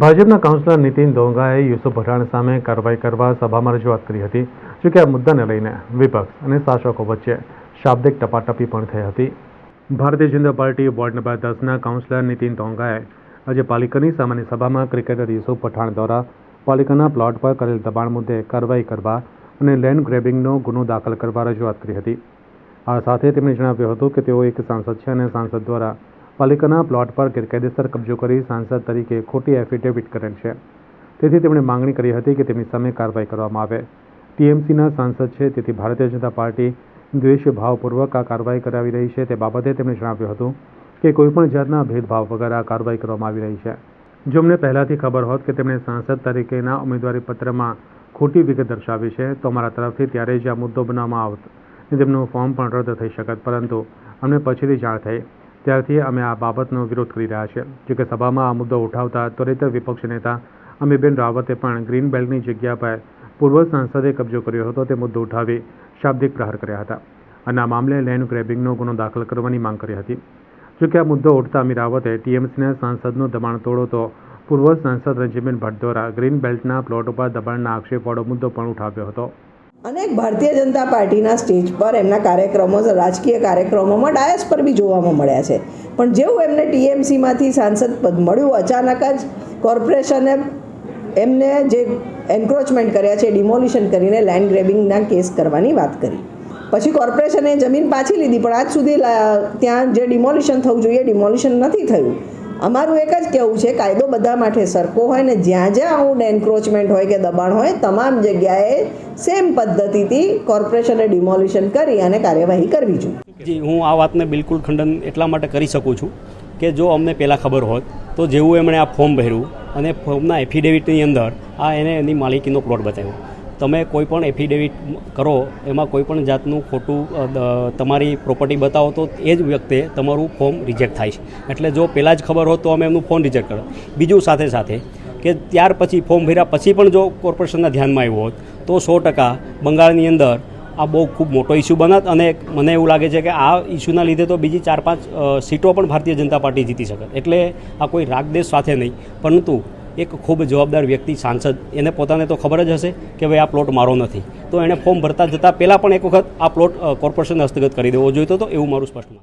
ભાજપના કાઉન્સિલર નીતિન દોંગાએ યુસુફ પઠાણ સામે કાર્યવાહી કરવા સભામાં રજૂઆત કરી હતી જોકે આ મુદ્દાને લઈને વિપક્ષ અને શાસકો વચ્ચે શાબ્દિક ટપાટપી પણ થઈ હતી. Bharatiya Janata party ward number દસના કાઉન્સિલર નીતિન દોંગાએ આજે પાલિકાની સામાન્ય સભામાં ક્રિકેટર યુસુફ પઠાણ દ્વારા પાલિકાના પ્લોટ પર કરેલ દબાણ મુદ્દે કાર્યવાહી કરવા અને લેન્ડ ગ્રેબિંગનો ગુનો દાખલ કરવા રજૂઆત કરી હતી. આ સાથે તેમણે જણાવ્યું હતું કે તેઓ એક સાંસદ છે અને સાંસદ દ્વારા પાલિકાના પ્લોટ પર ગેરકાયદેસર કબજો કરી સાંસદ તરીકે ખોટી એફિડેવિટ કરેલ છે. તેથી તેમણે માંગણી કરી હતી કે તેમની સામે કાર્યવાહી કરવામાં આવે. ટીએમસીના સાંસદ છે, તેથી ભારતીય જનતા પાર્ટી દ્વેષભાવપૂર્વક આ કાર્યવાહી કરાવી રહી છે. તે બાબતે તેમણે જણાવ્યું હતું કે કોઈપણ જાતના ભેદભાવ વગર આ કાર્યવાહી કરવામાં આવી રહી છે. જો અમને પહેલાંથી ખબર હોત કે તેમણે સાંસદ તરીકેના ઉમેદવારી પત્રમાં ખોટી વિગત દર્શાવી છે, તો અમારા તરફથી ત્યારે જ આ મુદ્દો બનાવવામાં આવત તેમનું ફોર્મ પણ રદ થઈ શકત. પરંતુ અમને પછીથી જાણ થઈ. ત્યારથી અમે આ બાબતનો વિરોધ કરી રહ્યા છીએ. જોકે સભામાં આ મુદ્દો ઉઠાવતા ત્વરિત વિપક્ષ નેતા અમીબેન રાવતે પણ ગ્રીન બેલ્ટની જગ્યા પર પૂર્વ સાંસદે કબજો કર્યો હતો તે મુદ્દો ઉઠાવી શાબ્દિક પ્રહાર કર્યા હતા અને આ મામલે લેન્ડ ગ્રેબિંગનો ગુનો દાખલ કરવાની માંગ કરી હતી. જોકે આ મુદ્દો ઉઠતા અમી રાવતે ટીએમસીના સાંસદનું દબાણ તોડો તો પૂર્વ સાંસદ રંજીબેન ભટ્ટ દ્વારા ગ્રીન બેલ્ટના પ્લોટ ઉપર દબાણના આક્ષેપવાળો મુદ્દો પણ ઉઠાવ્યો હતો. અનેક ભારતીય જનતા પાર્ટીના સ્ટેજ પર એમના કાર્યક્રમો, રાજકીય કાર્યક્રમોમાં ડાયસ પર બી જોવામાં મળ્યા છે. પણ જેવું એમને ટીએમસીમાંથી સાંસદ પદ મળ્યું, અચાનક જ કોર્પોરેશને એમને જે એન્ક્રોચમેન્ટ કર્યા છે, ડિમોલિશન કરીને લેન્ડ ગ્રેબિંગના કેસ કરવાની વાત કરી. પછી કોર્પોરેશને જમીન પાછી લીધી, પણ આજ સુધી ત્યાં જે ડિમોલિશન થવું જોઈએ, ડિમોલિશન નથી થયું. અમારું એક જ કહેવું છે, કાયદો બધા માટે સરખો હોય ને જ્યાં જ્યાં આવું એન્ક્રોચમેન્ટ હોય કે દબાણ હોય, તમામ જગ્યાએ સેમ પદ્ધતિથી કોર્પોરેશને ડિમોલિશન કરી અને કાર્યવાહી કરવી જોઈએ. જી, હું આ વાતને બિલકુલ ખંડન એટલા માટે કરી શકું છું કે જો અમને પહેલાં ખબર હોત, તો જેવું એમણે આ ફોર્મ ભર્યું અને ફોર્મના એફિડેવિટની અંદર આ એને એની માલિકીનો પ્લોટ બતાવ્યો. તમે કોઈ પણ એફિડેવિટ કરો, એમાં કોઈ પણ જાતનું ખોટું તમારી પ્રોપર્ટી બતાવો, તો એ જ વ્યક્તિએ તમારું ફોર્મ રિજેક્ટ થાય છે. એટલે જો પહેલાં જ ખબર હોત, તો અમે એમનું ફોન રિજેક્ટ કરો બીજું સાથે સાથે કે ત્યાર પછી ફોર્મ ભર્યા પછી પણ જો કોર્પોરેશનના ધ્યાનમાં આવ્યું હોત, તો સો ટકા બંગાળની અંદર આ બહુ ખૂબ મોટો ઇસ્યુ બનત અને મને એવું લાગે છે કે આ ઇસ્યુના લીધે તો બીજી ચાર પાંચ સીટો પણ ભારતીય જનતા પાર્ટી જીતી શકે. એટલે આ કોઈ રાગદેશ સાથે નહીં. પરંતુ એક ખૂબ જવાબદાર વ્યક્તિ, સાંસદ, એને પોતાને તો ખબર જ હશે કે ભાઈ આ પ્લોટ મારો નથી. તો એણે ફોર્મ ભરતા જતાં પહેલાં પણ એક વખત આ પ્લોટ કોર્પોરેશન હસ્તગત કરી દેવો જોઈતો હતો, એવું મારું સ્પષ્ટ